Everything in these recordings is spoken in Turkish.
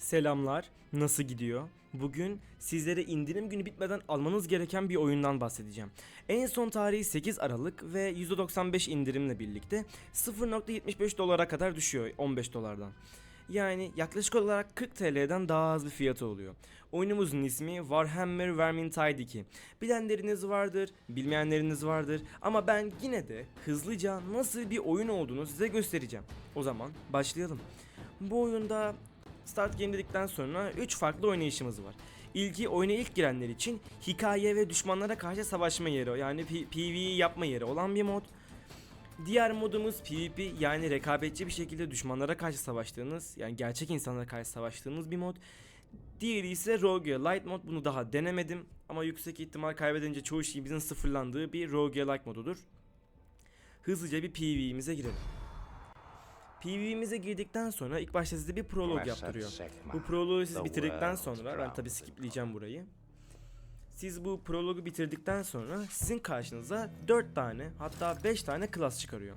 Selamlar, nasıl gidiyor? Bugün sizlere indirim günü bitmeden almanız gereken bir oyundan bahsedeceğim. En son tarihi 8 Aralık ve %95 indirimle birlikte 0.75 dolara kadar düşüyor 15 dolardan. Yani yaklaşık olarak 40 TL'den daha az bir fiyatı oluyor. Oyunumuzun ismi Warhammer Vermintide 2. Bilenleriniz vardır, bilmeyenleriniz vardır ama ben yine de hızlıca nasıl bir oyun olduğunu size göstereceğim. O zaman başlayalım. Bu oyunda Start Game dedikten sonra 3 farklı oynayışımız var. İlki oyuna ilk girenler için hikaye ve düşmanlara karşı savaşma yeri yani PvE yapma yeri olan bir mod. Diğer modumuz PvP yani rekabetçi bir şekilde düşmanlara karşı savaştığınız yani gerçek insanlara karşı savaştığınız bir mod. Diğeri ise Rogue Light mod bunu daha denemedim ama yüksek ihtimal kaybedince çoğu şeyimizin sıfırlandığı bir Rogue Like modudur. Hızlıca bir PvE'mize girelim. PvE'mize girdikten sonra ilk başta size bir prolog yaptırıyor. Bu prologu siz bitirdikten sonra ben tabi skipleyeceğim burayı. Siz bu prologu bitirdikten sonra sizin karşınıza 4 tane hatta 5 tane klas çıkarıyor.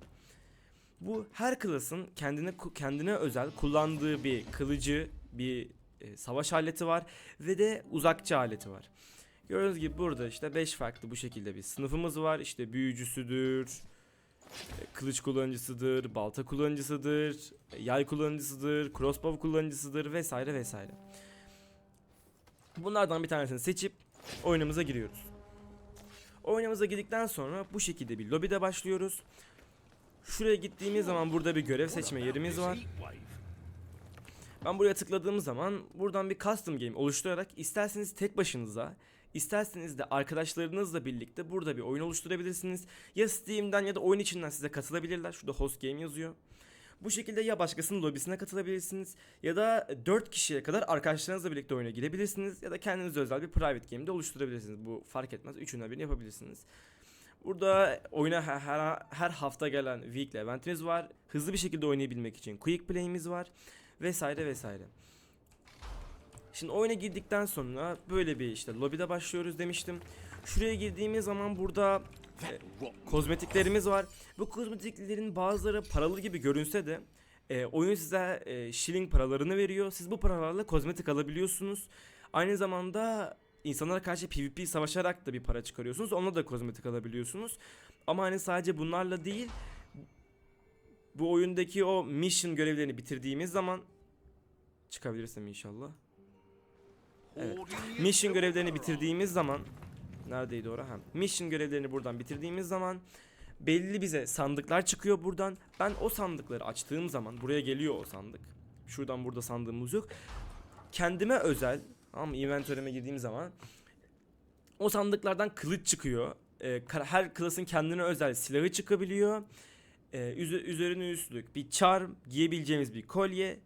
Bu her klasın kendine kendine özel kullandığı bir kılıcı, bir e, savaş aleti var ve de uzakçı aleti var. Gördüğünüz gibi burada işte 5 farklı bu şekilde bir sınıfımız var. İşte büyücüsüdür, kılıç kullanıcısıdır, balta kullanıcısıdır, yay kullanıcısıdır, crossbow kullanıcısıdır vesaire vesaire. Bunlardan bir tanesini seçip oyunumuza giriyoruz. Oyunumuza girdikten sonra bu şekilde bir lobide başlıyoruz. Şuraya gittiğimiz zaman burada bir görev seçme yerimiz var. Ben buraya tıkladığım zaman buradan bir custom game oluşturarak isterseniz tek başınıza, isterseniz de arkadaşlarınızla birlikte burada bir oyun oluşturabilirsiniz. Ya Steam'den ya da oyun içinden size katılabilirler. Şurada host game yazıyor. Bu şekilde ya başkasının lobisine katılabilirsiniz ya da 4 kişiye kadar arkadaşlarınızla birlikte oyuna girebilirsiniz ya da kendinize özel bir private game de oluşturabilirsiniz. Bu fark etmez. Üçünden birini yapabilirsiniz. Burada oyuna her, her, her hafta gelen weekly eventimiz var. Hızlı bir şekilde oynayabilmek için quick play'imiz var vesaire vesaire. Şimdi oyuna girdikten sonra böyle bir işte lobide başlıyoruz demiştim. Şuraya girdiğimiz zaman burada e, kozmetiklerimiz var. Bu kozmetiklerin bazıları paralı gibi görünse de e, oyun size e, shilling paralarını veriyor. Siz bu paralarla kozmetik alabiliyorsunuz. Aynı zamanda insanlara karşı PvP savaşarak da bir para çıkarıyorsunuz. Onunla da kozmetik alabiliyorsunuz. Ama hani sadece bunlarla değil bu oyundaki o mission görevlerini bitirdiğimiz zaman çıkabilirsem inşallah. Evet. Mission görevlerini bitirdiğimiz zaman neredeydi ora? Ha. Mission görevlerini buradan bitirdiğimiz zaman belli bize sandıklar çıkıyor buradan. Ben o sandıkları açtığım zaman buraya geliyor o sandık. Şuradan burada sandığımız yok. Kendime özel ama inventörüme girdiğim zaman o sandıklardan kılıç çıkıyor. Ee, her klasın kendine özel silahı çıkabiliyor. Ee, üze- üzerine üstlük bir çar giyebileceğimiz bir kolye.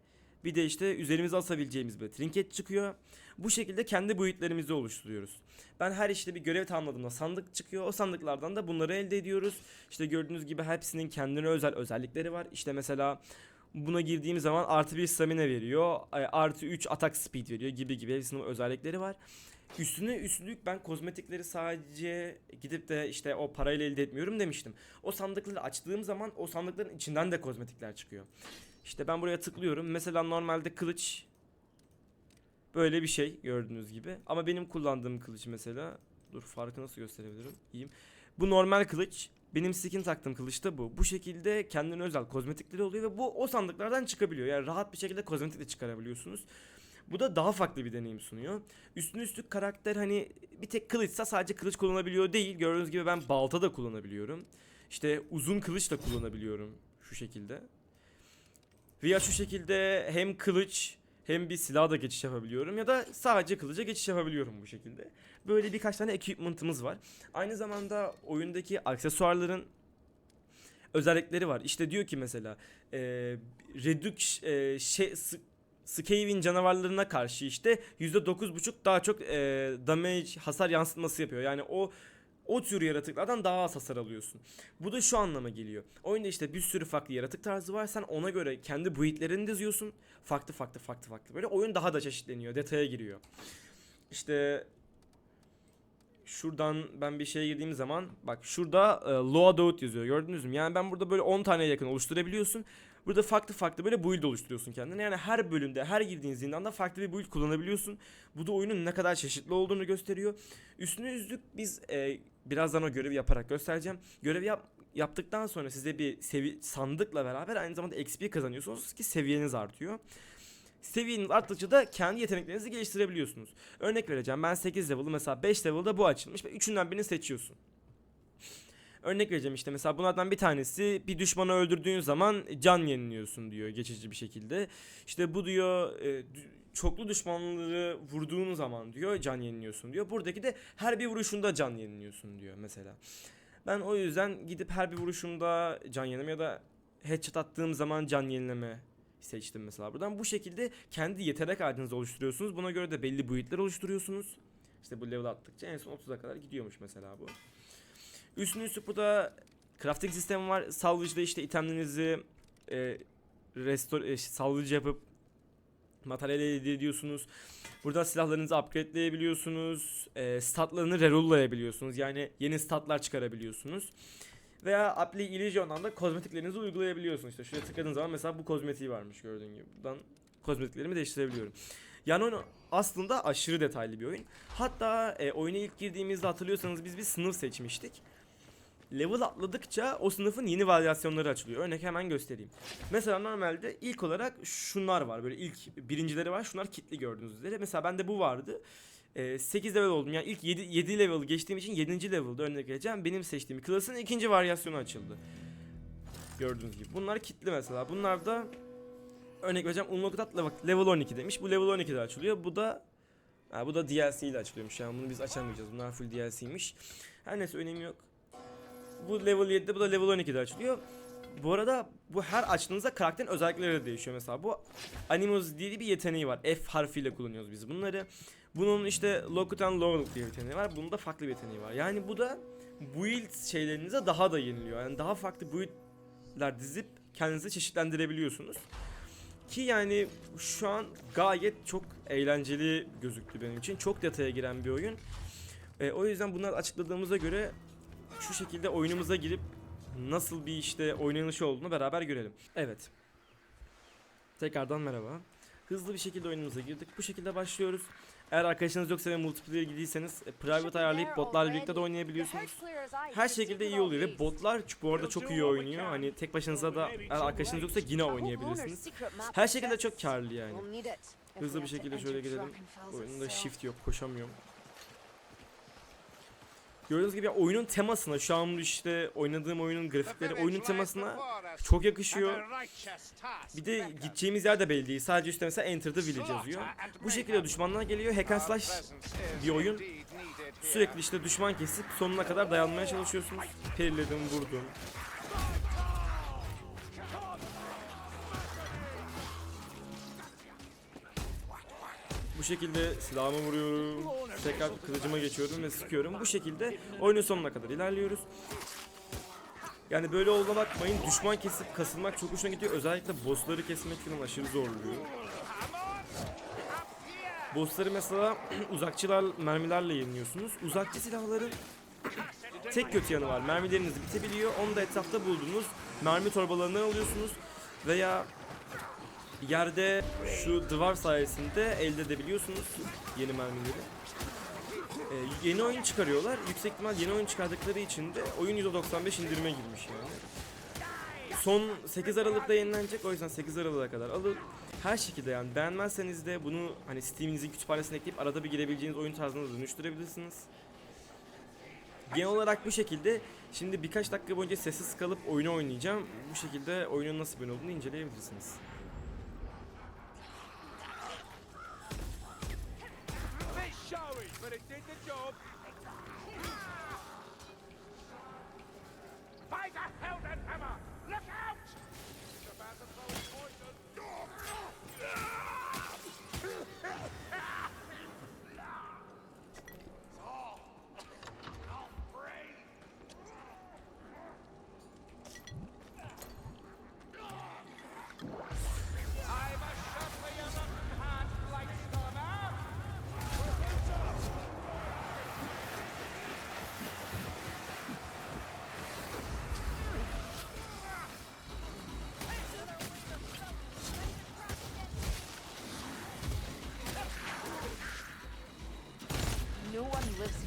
Bir de işte üzerimize asabileceğimiz bir trinket çıkıyor. Bu şekilde kendi boyutlarımızı oluşturuyoruz. Ben her işte bir görev tamamladığımda sandık çıkıyor. O sandıklardan da bunları elde ediyoruz. İşte gördüğünüz gibi hepsinin kendine özel özellikleri var. İşte mesela buna girdiğim zaman artı bir stamina veriyor. Artı 3 atak speed veriyor gibi gibi hepsinin özellikleri var. Üstüne üstlük ben kozmetikleri sadece gidip de işte o parayla elde etmiyorum demiştim. O sandıkları açtığım zaman o sandıkların içinden de kozmetikler çıkıyor. İşte ben buraya tıklıyorum. Mesela normalde kılıç böyle bir şey gördüğünüz gibi. Ama benim kullandığım kılıç mesela dur farkı nasıl gösterebilirim? İyiyim. Bu normal kılıç. Benim skin taktığım kılıç da bu. Bu şekilde kendine özel kozmetikleri oluyor ve bu o sandıklardan çıkabiliyor. Yani rahat bir şekilde kozmetik de çıkarabiliyorsunuz. Bu da daha farklı bir deneyim sunuyor. Üstüne üstlük karakter hani bir tek kılıçsa sadece kılıç kullanabiliyor değil. Gördüğünüz gibi ben balta da kullanabiliyorum. İşte uzun kılıç da kullanabiliyorum şu şekilde. Veya şu şekilde hem kılıç hem bir silah da geçiş yapabiliyorum ya da sadece kılıca geçiş yapabiliyorum bu şekilde. Böyle birkaç tane equipment'ımız var. Aynı zamanda oyundaki aksesuarların özellikleri var. İşte diyor ki mesela e, Redux e, şey, Skaven canavarlarına karşı işte %9.5 daha çok e, damage hasar yansıtması yapıyor. Yani o o tür yaratıklardan daha az hasar alıyorsun. Bu da şu anlama geliyor. Oyunda işte bir sürü farklı yaratık tarzı var. Sen ona göre kendi build'lerini diziyorsun. Farklı farklı farklı farklı. Böyle oyun daha da çeşitleniyor. Detaya giriyor. İşte şuradan ben bir şeye girdiğim zaman bak şurada e, loadout yazıyor gördünüz mü? Yani ben burada böyle 10 taneye yakın oluşturabiliyorsun. Burada farklı farklı böyle build oluşturuyorsun kendine. Yani her bölümde, her girdiğin zindanda farklı bir build kullanabiliyorsun. Bu da oyunun ne kadar çeşitli olduğunu gösteriyor. Üstüne üstlük biz e, birazdan o görevi yaparak göstereceğim. Görevi yap, yaptıktan sonra size bir sevi sandıkla beraber aynı zamanda XP kazanıyorsunuz ki seviyeniz artıyor. Seviyeniz arttıkça da kendi yeteneklerinizi geliştirebiliyorsunuz. Örnek vereceğim ben 8 level'ı mesela 5 level'da bu açılmış ve üçünden birini seçiyorsun. Örnek vereceğim işte mesela bunlardan bir tanesi bir düşmanı öldürdüğün zaman can yeniliyorsun diyor geçici bir şekilde. İşte bu diyor e, çoklu düşmanları vurduğun zaman diyor can yeniliyorsun diyor. Buradaki de her bir vuruşunda can yeniliyorsun diyor mesela. Ben o yüzden gidip her bir vuruşumda can yenileme ya da headshot attığım zaman can yenileme seçtim mesela buradan. Bu şekilde kendi yetenek ağacınızı oluşturuyorsunuz. Buna göre de belli build'ler oluşturuyorsunuz. İşte bu level attıkça en son 30'a kadar gidiyormuş mesela bu. Üstüne üstlük burada crafting sistemi var. Salvage'da işte itemlerinizi e, restore, e, salvage yapıp materyal elde ediyorsunuz. Burada silahlarınızı upgrade'leyebiliyorsunuz. E, statlarını reroll'layabiliyorsunuz. Yani yeni statlar çıkarabiliyorsunuz. Veya Apply Illusion'dan da kozmetiklerinizi uygulayabiliyorsunuz. İşte şuraya tıkladığın zaman mesela bu kozmetiği varmış gördüğün gibi. Buradan kozmetiklerimi değiştirebiliyorum. Yani oyun aslında aşırı detaylı bir oyun. Hatta e, oyuna ilk girdiğimizde hatırlıyorsanız biz bir sınıf seçmiştik. Level atladıkça o sınıfın yeni varyasyonları açılıyor. Örnek hemen göstereyim. Mesela normalde ilk olarak şunlar var. Böyle ilk birincileri var. Şunlar kitli gördüğünüz üzere. Mesela bende bu vardı. Ee, 8 level oldum. Yani ilk 7, 7 level geçtiğim için 7. level'da örnek vereceğim. Benim seçtiğim klasın ikinci varyasyonu açıldı. Gördüğünüz gibi. Bunlar kitli mesela. Bunlar da örnek vereceğim. Unlocked at level 12 demiş. Bu level 12'de açılıyor. Bu da ha, bu da DLC ile açılıyormuş. Yani bunu biz açamayacağız. Bunlar full DLC'ymiş. Her neyse önemi yok. Bu level 7'de bu da level 12'de açılıyor. Bu arada bu her açtığınızda karakterin özellikleri de değişiyor mesela. Bu Animus diye bir yeteneği var. F harfiyle kullanıyoruz biz bunları. Bunun işte Locket and Lower diye bir yeteneği var. Bunun da farklı bir yeteneği var. Yani bu da build şeylerinize daha da yeniliyor. Yani daha farklı build'ler dizip kendinizi çeşitlendirebiliyorsunuz. Ki yani şu an gayet çok eğlenceli gözüktü benim için. Çok detaya giren bir oyun. E, o yüzden bunları açıkladığımıza göre şu şekilde oyunumuza girip nasıl bir işte oynanışı olduğunu beraber görelim. Evet. Tekrardan merhaba. Hızlı bir şekilde oyunumuza girdik. Bu şekilde başlıyoruz. Eğer arkadaşınız yoksa ve multiplayer gidiyseniz e, private ayarlayıp botlarla birlikte de oynayabiliyorsunuz. Her şekilde iyi oluyor ve botlar bu arada çok iyi oynuyor. Hani tek başınıza da eğer arkadaşınız yoksa yine oynayabilirsiniz. Her şekilde çok karlı yani. Hızlı bir şekilde şöyle gidelim. Oyunda shift yok, koşamıyorum. Gördüğünüz gibi oyunun temasına, şu an işte oynadığım oyunun grafikleri oyunun temasına çok yakışıyor. Bir de gideceğimiz yer de belli değil. Sadece üstte mesela Enter the Village yazıyor. Bu şekilde düşmanlar geliyor. Hack and slash bir oyun. Sürekli işte düşman kesip sonuna kadar dayanmaya çalışıyorsunuz. Periledim, vurdum. Bu şekilde silahımı vuruyorum. Tekrar kılıcıma geçiyorum ve sıkıyorum. Bu şekilde oyunun sonuna kadar ilerliyoruz. Yani böyle olduğuna bakmayın. Düşman kesip kasılmak çok hoşuna gidiyor. Özellikle bossları kesmek falan aşırı zorluyor. Bossları mesela uzakçılar mermilerle yeniliyorsunuz. Uzakçı silahların tek kötü yanı var. Mermileriniz bitebiliyor. Onu da etrafta bulduğunuz mermi torbalarından alıyorsunuz. Veya yerde şu duvar sayesinde elde edebiliyorsunuz yeni mermileri. Ee, yeni oyun çıkarıyorlar. Yüksek ihtimal yeni oyun çıkardıkları için de oyun %95 indirime girmiş yani. Son 8 Aralık'ta yayınlanacak o yüzden 8 Aralık'a kadar alın. Her şekilde yani beğenmezseniz de bunu hani Steam'inizin kütüphanesine ekleyip arada bir girebileceğiniz oyun tarzına dönüştürebilirsiniz. Genel olarak bu şekilde şimdi birkaç dakika boyunca sessiz kalıp oyunu oynayacağım. Bu şekilde oyunun nasıl bir olduğunu inceleyebilirsiniz. But it did the job.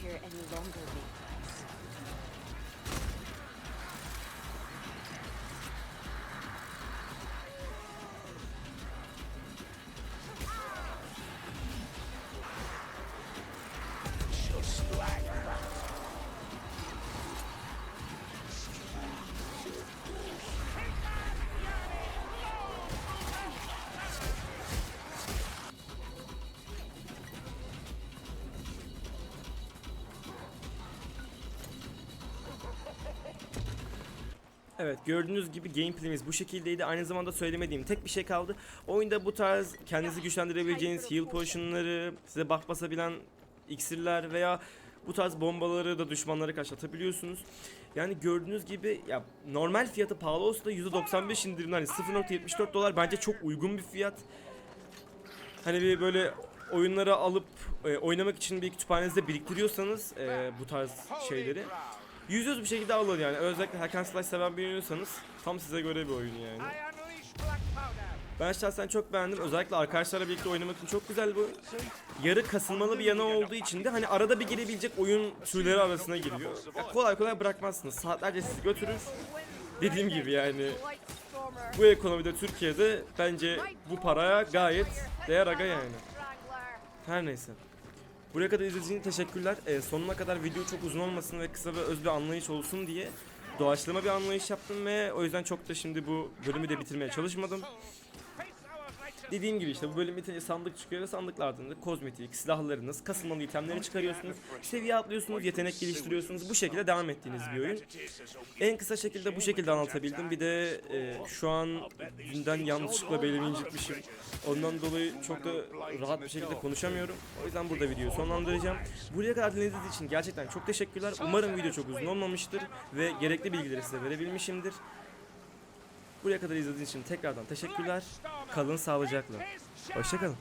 Here any longer, Beatrice. Evet gördüğünüz gibi gameplay'imiz bu şekildeydi. Aynı zamanda söylemediğim tek bir şey kaldı. Oyunda bu tarz kendinizi güçlendirebileceğiniz heal potionları, size buff basabilen iksirler veya bu tarz bombaları da düşmanlara karşı atabiliyorsunuz. Yani gördüğünüz gibi ya normal fiyatı pahalı olsa da %95 indirimli hani 0.74 dolar bence çok uygun bir fiyat. Hani bir böyle oyunları alıp e, oynamak için bir kütüphanenizde biriktiriyorsanız e, bu tarz şeyleri yüz yüz bir şekilde alın yani. Özellikle hack and slash seven bir oynuyorsanız tam size göre bir oyun yani. Ben şahsen çok beğendim. Özellikle arkadaşlarla birlikte oynamak için çok güzel bu. Yarı kasılmalı bir yanı olduğu için de hani arada bir girebilecek oyun türleri arasına giriyor. Ya kolay kolay bırakmazsınız. Saatlerce sizi götürür. Dediğim gibi yani bu ekonomide Türkiye'de bence bu paraya gayet değer aga yani. Her neyse. Buraya kadar izlediğiniz teşekkürler. Ee, sonuna kadar video çok uzun olmasın ve kısa ve öz bir anlayış olsun diye doğaçlama bir anlayış yaptım ve o yüzden çok da şimdi bu bölümü de bitirmeye çalışmadım. Dediğim gibi işte bu bölüm bitince sandık çıkıyor ve sandıklardan da kozmetik, silahlarınız, kasılmalı itemleri çıkarıyorsunuz. Seviye atlıyorsunuz, yetenek geliştiriyorsunuz. Bu şekilde devam ettiğiniz bir oyun. En kısa şekilde bu şekilde anlatabildim. Bir de e, şu an dünden yanlışlıkla belimi incitmişim. Ondan dolayı çok da rahat bir şekilde konuşamıyorum. O yüzden burada videoyu sonlandıracağım. Buraya kadar dinlediğiniz için gerçekten çok teşekkürler. Umarım video çok uzun olmamıştır ve gerekli bilgileri size verebilmişimdir. Buraya kadar izlediğiniz için tekrardan teşekkürler. Kalın sağlıcakla. Hoşçakalın.